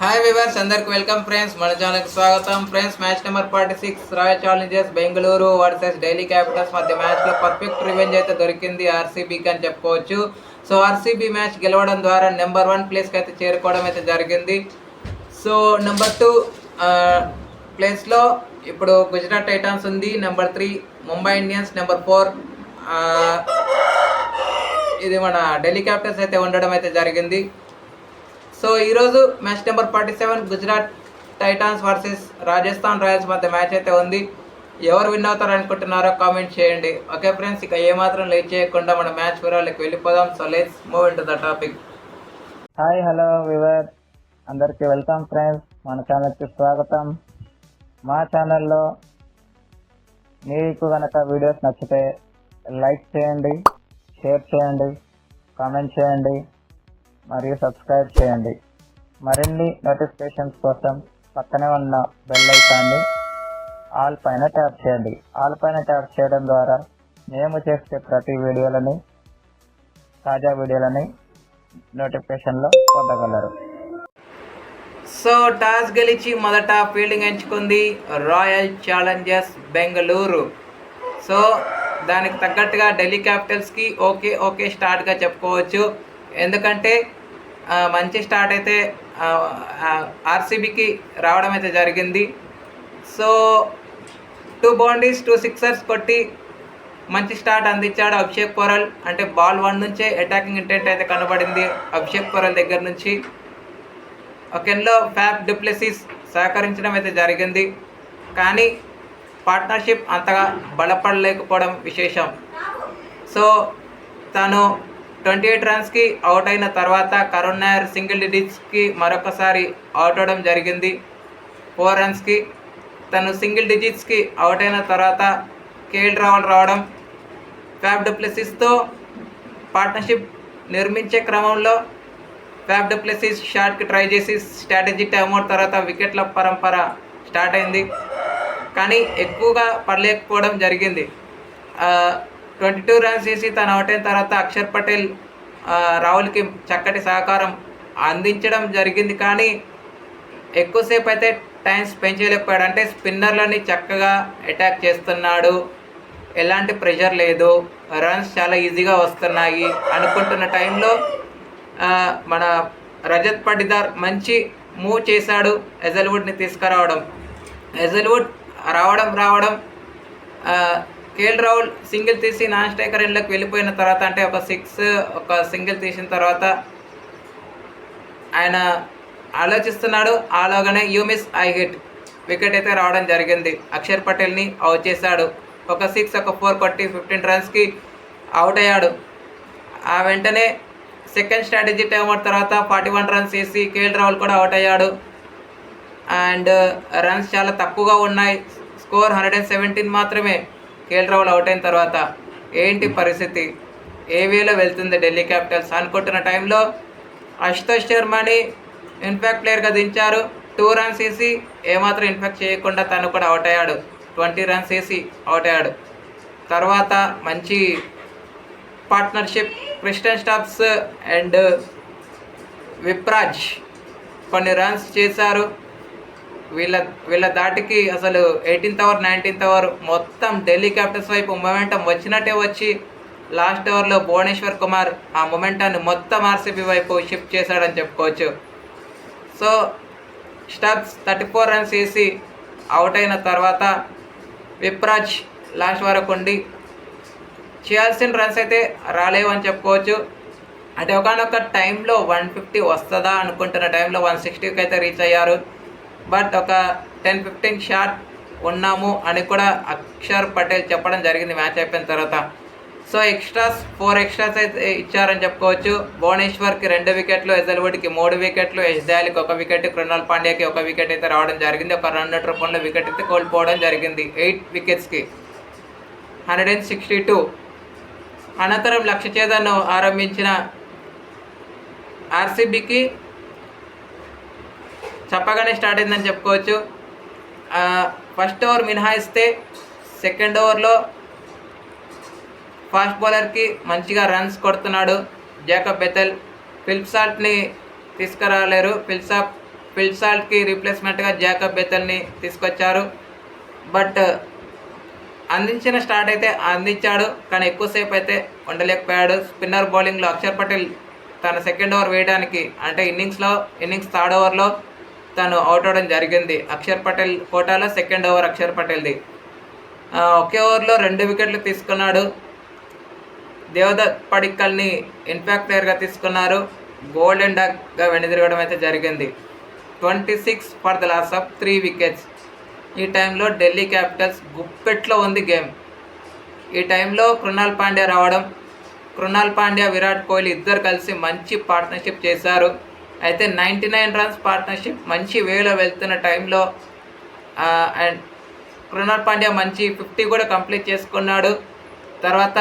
Hi viewers అందరికి welcome friends మన ఛానల్కి స్వాగతం. Friends match number forty six Royal Challengers Bengaluru versus Delhi Capitals మధ్య మ్యాచ్లో పర్ఫెక్ట్ రివెంజ్ అయితే దొరికింది ఆర్సీబీకి అని చెప్పుకోవచ్చు. సో ఆర్సీబీ మ్యాచ్ గెలవడం ద్వారా నెంబర్ వన్ ప్లేస్కి అయితే చేరుకోవడం అయితే జరిగింది. సో నెంబర్ టూ ప్లేస్లో ఇప్పుడు గుజరాత్ టైటాన్స్ ఉంది. Number three Mumbai Indians number four ఇది మన ఢిల్లీ క్యాపిటల్స్ అయితే ఉండడం అయితే జరిగింది. సో ఈరోజు match number forty seven Gujarat Titans versus Rajasthan Royals మధ్య మ్యాచ్ అయితే ఉంది. ఎవరు విన్ అవుతారు అనుకుంటున్నారో కామెంట్ చేయండి. ఓకే ఫ్రెండ్స్ ఇక ఏమాత్రం లేట్ చేయకుండా మన మ్యాచ్ వివరాలకు వెళ్ళిపోదాం. So let's move in to the topic hi hello viewer అందరికీ వెల్కమ్ ఫ్రెండ్స్. మన ఛానల్కి స్వాగతం. మా ఛానల్లో మీకు కనుక వీడియోస్ నచ్చితే లైక్ చేయండి షేర్ చేయండి కామెంట్ చేయండి. మరియు సబ్స్క్రైబ్ చేయండి. మరిన్ని నోటిఫికేషన్స్ కోసం పక్కనే ఉన్న బెల్ ఐకాన్ని ఆల్ పైన ట్యాప్ చేయండి. ఆల్ పైన ట్యాప్ చేయడం ద్వారా మేము చేసే ప్రతి వీడియోలని తాజా వీడియోలని నోటిఫికేషన్లో పొందగలరు. సో టాస్ గెలిచి మొదట ఫీల్డింగ్ ఎంచుకుంది రాయల్ ఛాలెంజర్స్ బెంగళూరు సో దానికి తగ్గట్టుగా ఢిల్లీ క్యాపిటల్స్కి ఓకే ఓకే స్టార్ట్గా చెప్పుకోవచ్చు. ఎందుకంటే మంచి స్టార్ట్ అయితే ఆర్సీబీకి రావడం అయితే జరిగింది. So two boundaries two sixers కొట్టి మంచి స్టార్ట్ అందించాడు అభిషేక్ పొరల్ అంటే బాల్ వన్ నుంచే అటాకింగ్ ఇంటెంట్ అయితే కనబడింది అభిషేక్ పొరల్ దగ్గర నుంచి. ఒకెన్లో ఫ్యాప్ డిప్లెసిస్ సహకరించడం అయితే జరిగింది. కానీ పార్ట్నర్షిప్ అంతగా బలపడలేకపోవడం విశేషం. సో తను ట్వంటీ ఎయిట్ రన్స్కి అవుట్ అయిన తర్వాత కరుణ్ నాయర్ సింగిల్ డిజిట్స్కి మరొకసారి అవుట్ అవడం జరిగింది. ఫోర్ రన్స్కి తను సింగిల్ డిజిట్స్కి అవుట్ అయిన తర్వాత కేఎల్ రావల్ రావడం ఫ్యాబ్ డప్లెసిస్తో పార్ట్నర్షిప్ నిర్మించే క్రమంలో ఫ్యాబ్ డప్లెసిస్ షాట్కి ట్రై చేసి స్ట్రాటజీ టైమ్అవుట్ తర్వాత వికెట్ల పరంపర స్టార్ట్ అయింది. కానీ ఎక్కువగా పడలేకపోవడం జరిగింది. ట్వంటీ టూ రన్స్ చేసి తను అవుట్ అయిన తర్వాత అక్షర్ పటేల్ రాహుల్కి చక్కటి సహకారం అందించడం జరిగింది. కానీ ఎక్కువసేపు అయితే టైం స్పెండ్ చేయలేకపోయాడు. అంటే స్పిన్నర్లని చక్కగా అటాక్ చేస్తున్నాడు. ఎలాంటి ప్రెషర్ లేదు. రన్స్ చాలా ఈజీగా వస్తున్నాయి అనుకుంటున్న టైంలో మన రజత్ పటిదార్ మంచి మూవ్ చేశాడు ఎజల్వుడ్ని తీసుకురావడం. ఎజల్వుడ్ రావడం రావడం కేఎల్ రాహుల్ సింగిల్ తీసి నాన్ స్ట్రైకర్ ఎండ్లోకి వెళ్ళిపోయిన తర్వాత అంటే ఒక సిక్స్ ఒక సింగిల్ తీసిన తర్వాత ఆయన ఆలోచిస్తున్నాడు. ఆలోగానే you miss I hit. Wicket అయితే రావడం జరిగింది. అక్షర్ పటేల్ని అవుట్ చేశాడు. ఒక సిక్స్ ఒక ఫోర్ కొట్టి ఫిఫ్టీన్ రన్స్కి అవుట్ అయ్యాడు. ఆ వెంటనే సెకండ్ స్ట్రాటజీ టైం అవుట్ తర్వాత ఫార్టీ వన్ రన్స్ వేసి కేఎల్ రాహుల్ కూడా అవుట్ అయ్యాడు. అండ్ రన్స్ చాలా తక్కువగా ఉన్నాయి. స్కోర్ హండ్రెడ్ అండ్ సెవెంటీన్ మాత్రమే. కేఎల్ రాహుల్ అవుట్ అయిన తర్వాత ఏంటి పరిస్థితి? ఏ వేలో వెళ్తుంది ఢిల్లీ క్యాపిటల్స్? అనుకుంటున్న టైంలో అశుతోష్ శర్మని ఇన్ఫాక్ట్ ప్లేయర్గా దించారు. టూ రన్స్ వేసి ఏమాత్రం ఇన్ఫెక్ట్ చేయకుండా తను కూడా అవుట్ అయ్యాడు. ట్వంటీ రన్స్ వేసి అవుట్ అయ్యాడు. తర్వాత మంచి partnership Tristan Stubbs and Vipraj కొన్ని రన్స్ చేశారు. వీళ్ళ వీళ్ళ దాటికి అసలు ఎయిటీన్త్ అవర్ నైన్టీన్త్ అవర్ మొత్తం ఢిల్లీ క్యాపిటల్స్ వైపు మొమెంటం వచ్చినట్టే వచ్చి లాస్ట్ ఓవర్లో భువనేశ్వర్ కుమార్ ఆ మొమెంటాన్ని మొత్తం ఆర్సీబీ వైపు షిఫ్ట్ చేశాడని చెప్పుకోవచ్చు. So Stubbs thirty four runs వేసి అవుట్ అయిన తర్వాత విప్రాజ్ లాస్ట్ వరకు ఉండి చేయాల్సిన రన్స్ అయితే రాలేవు అని చెప్పుకోవచ్చు. అంటే ఒకనొక టైంలో వన్ ఫిఫ్టీ వస్తుందా అనుకుంటున్న టైంలో వన్ సిక్స్టీకి అయితే రీచ్ అయ్యారు. బట్ ఒక టెన్ ఫిఫ్టీన్ షార్ట్ ఉన్నాము అని కూడా అక్షర్ పటేల్ చెప్పడం జరిగింది మ్యాచ్ అయిపోయిన తర్వాత. సో ఎక్స్ట్రాస్ ఫోర్ ఎక్స్ట్రాస్ అయితే ఇచ్చారని చెప్పుకోవచ్చు. భువనేశ్వర్కి రెండు వికెట్లు ఎజల్వుడ్కి మూడు వికెట్లు ఎస్దాలికి ఒక వికెట్ కృణాల్ పాండ్యాకి ఒక వికెట్ అయితే రావడం జరిగింది. ఒక రెండు రూపంలో వికెట్ అయితే కోల్పోవడం జరిగింది eight వికెట్స్కి. Hundred and sixty two. అనంతరం లక్ష్య ఆరంభించిన ఆర్సీబీకి చెప్పగానే స్టార్ట్ అయిందని చెప్పుకోవచ్చు. ఫస్ట్ ఓవర్ మినహాయిస్తే సెకండ్ ఓవర్లో ఫాస్ట్ బౌలర్కి మంచిగా రన్స్ కొడుతున్నాడు జాకబ్ బెతల్ ఫిల్ప్సాల్ట్ని తీసుకురాలేరు. ఫిల్సాప్ ఫిల్సాల్ట్కి రీప్లేస్మెంట్గా జాకబ్ బెతల్ని తీసుకొచ్చారు. బట్ అందించిన స్టార్ట్ అయితే అందించాడు. కానీ ఎక్కువసేపు అయితే ఉండలేకపోయాడు. స్పిన్నర్ బౌలింగ్లో అక్షర్ పటేల్ తన సెకండ్ ఓవర్ వేయడానికి అంటే ఇన్నింగ్స్లో ఇన్నింగ్స్ థర్డ్ ఓవర్లో తను అవుట్ అవడం జరిగింది. అక్షర్ పటేల్ కోటాలో సెకండ్ ఓవర్ అక్షర్ పటేల్ది. ఒకే ఓవర్లో రెండు వికెట్లు తీసుకున్నాడు. దేవదత్ పడిక్కల్ని ఇన్ఫాక్ట్ ప్లేయర్గా తీసుకున్నారు. గోల్డెన్ డగ్గా వెనుదిరగడం అయితే జరిగింది. Twenty six for the loss of three wickets ఈ టైంలో ఢిల్లీ క్యాపిటల్స్ గుప్పెట్లో ఉంది గేమ్. ఈ టైంలో కృణాల్ పాండ్యా రావడం. కృణాల్ పాండ్యా విరాట్ కోహ్లీ ఇద్దరు కలిసి మంచి పార్ట్నర్షిప్ చేశారు. అయితే నైంటీ నైన్ రన్స్ పార్ట్నర్షిప్ మంచి వేలో వెళ్తున్న టైంలో అండ్ కృణాల్ పాండ్యా మంచి ఫిఫ్టీ కూడా కంప్లీట్ చేసుకున్నాడు. తర్వాత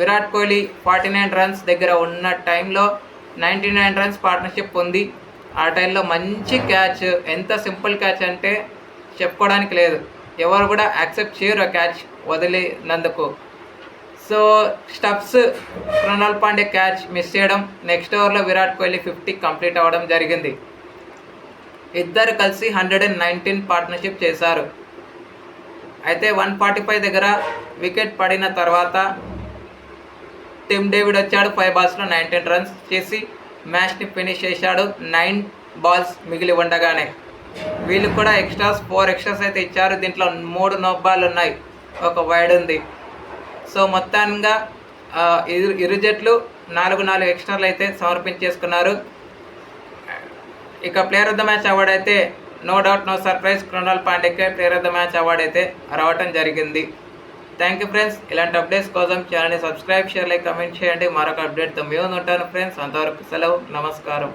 Virat Kohli forty nine runs దగ్గర ఉన్న టైంలో నైంటీ నైన్ రన్స్ పార్ట్నర్షిప్ ఉంది ఆ టైంలో మంచి క్యాచ్. ఎంత సింపుల్ క్యాచ్ అంటే చెప్పుకోవడానికి లేదు. ఎవరు కూడా యాక్సెప్ట్ చేయరు ఆ catch వదిలినందుకు. So Stubbs Krunal Pandya catch miss చేయడం నెక్స్ట్ ఓవర్లో విరాట్ కోహ్లీ ఫిఫ్టీ కంప్లీట్ అవ్వడం జరిగింది. ఇద్దరు కలిసి హండ్రెడ్ అండ్ నైన్టీన్ పార్ట్నర్షిప్ చేశారు. అయితే వన్ ఫార్టీ ఫైవ్ దగ్గర వికెట్ పడిన తర్వాత టిమ్ డేవిడ్ వచ్చాడు ఫైవ్ బాల్స్లో నైన్టీన్ రన్స్ చేసి మ్యాచ్ని ఫినిష్ చేశాడు నైన్ బాల్స్ మిగిలి ఉండగానే. వీళ్ళు కూడా ఎక్స్ట్రాస్ ఫోర్ ఎక్స్ట్రాస్ అయితే ఇచ్చారు. దీంట్లో మూడు నో బాల్ ఉన్నాయి. ఒక వైడ్ ఉంది. సో మొత్తంగా ఇరు ఇరు జట్లు నాలుగు నాలుగు ఎక్స్టర్లు అయితే సమర్పించేసుకున్నారు. ఇక player of the match award అయితే no doubt no surprise Krunal పాండేకే player of the match award అయితే రావటం జరిగింది. Thank you friends. ఇలాంటి అప్డేట్స్ కోసం ఛానల్ని సబ్స్క్రైబ్ షేర్ లైక్ కమెంట్ చేయండి. మరొక అప్డేట్తో మేము ఉంటాను ఫ్రెండ్స్. అంతవరకు సెలవు. నమస్కారం.